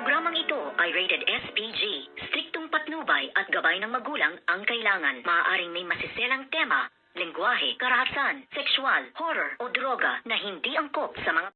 Programang ito ay rated SPG. Striktong patnubay at gabay ng magulang ang kailangan. Maaaring may masiselang tema, lengguwahe, karahasan, sexual, horror o droga na hindi angkop sa mga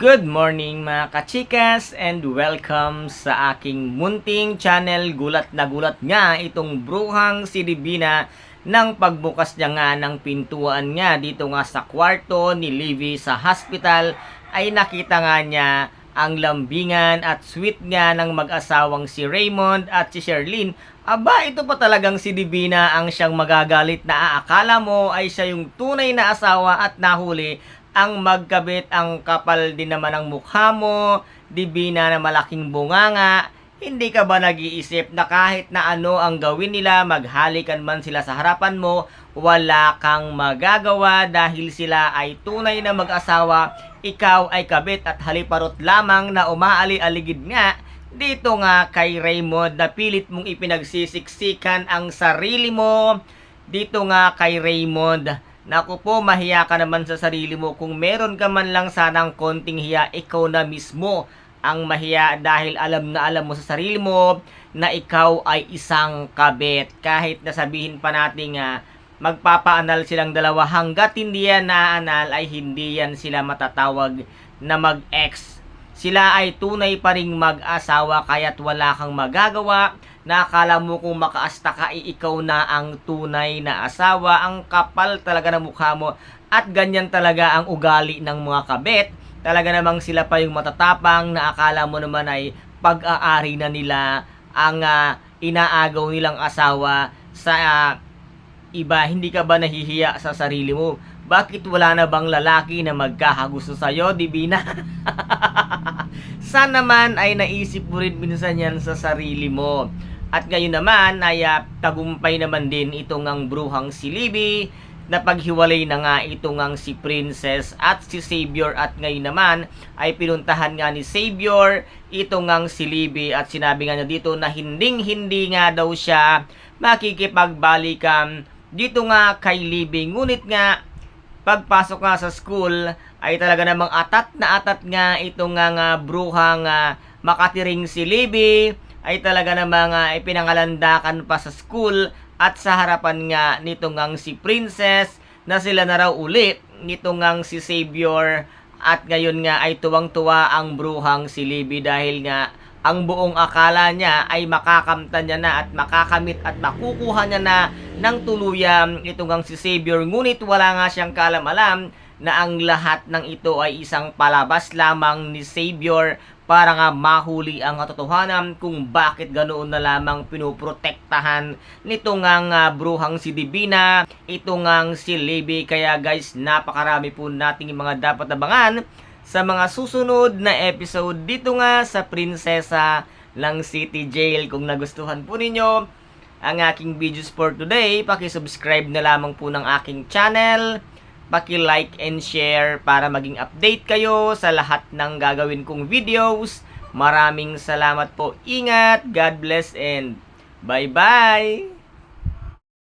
Good morning mga kachikas and welcome sa aking munting channel. Gulat na gulat nga itong bruhang si Divina nang pagbukas niya nga ng pintuan niya dito nga sa kwarto ni Livy sa hospital ay nakita nga niya ang lambingan at sweet nga ng mag-asawang si Raymond at si Sherlyn. Aba, ito pa talagang si Divina ang siyang magagalit na aakala mo ay siya yung tunay na asawa at nahuli ang magkabit ang kapal din naman ang mukha mo, Divina na malaking bunganga, hindi ka ba nag-iisip na kahit na ano ang gawin nila, maghalikan man sila sa harapan mo, wala kang magagawa dahil sila ay tunay na mag-asawa, ikaw ay kabit at haliparot lamang na umaali-aligid nga dito nga kay Raymond na pilit mong ipinagsisiksikan ang sarili mo. Dito nga kay Raymond, Naku po, mahiya ka naman sa sarili mo. Kung meron ka man lang sanang konting hiya, ikaw na mismo ang mahiya dahil alam na alam mo sa sarili mo na ikaw ay isang kabit. Kahit nasabihin pa natin nga, magpapaanal silang dalawa. Hanggat hindi yan naanal ay hindi yan sila matatawag na mag-ex. Sila ay tunay pa ring mag-asawa kaya't wala kang magagawa. Na akala mo kung makaasta ka ay ikaw na ang tunay na asawa, ang kapal talaga ng mukha mo. At ganyan talaga ang ugali ng mga kabit. Talaga namang sila pa yung matatapang. Na akala mo naman ay pag-aari na nila ang ah, inaagaw nilang asawa sa ah, iba. Hindi ka ba nahihiya sa sarili mo? Bakit wala na bang lalaki na magkakagusto sa'yo, Divina? Sana naman ay naisip mo rin minsan yan sa sarili mo. At ngayon naman ay ah, tagumpay naman din itong ang bruhang si Libby na paghiwalay na nga itong ang si Princess at si Savior at ngayon naman ay pinuntahan nga ni Savior itong ang si Libby at sinabi nga niya dito na hinding hindi nga daw siya makikipagbalikan dito nga kay Libby. Ngunit nga pagpasok nga sa school ay talaga namang atat na atat nga itong nga, nga bruhang nga makatiring si Libby. Ay talaga namang nga ipinangalandakan pa sa school at sa harapan nga nito ngang si Princess na sila na raw uli nito ngang si Savior. At ngayon nga ay tuwang-tuwa ang bruhang si Libby dahil nga ang buong akala niya ay makakamtan niya na at makakamit at makukuha niya na ng tuluyan itong ang si Savior. Ngunit wala nga siyang kalam-alam na ang lahat ng ito ay isang palabas lamang ni Savior para nga mahuli ang katotohanan kung bakit ganoon na lamang pinoprotektahan nito ngang uh, bruhang si Divina, ito ngang si Libby. Kaya guys, napakarami po nating mga dapat abangan sa mga susunod na episode dito nga sa Prinsesa ng City Jail. Kung nagustuhan po ninyo ang aking videos for today, paki-subscribe na lamang po ng aking channel, paki-like and share para maging update kayo sa lahat ng gagawin kong videos. Maraming salamat po. Ingat, God bless and bye-bye!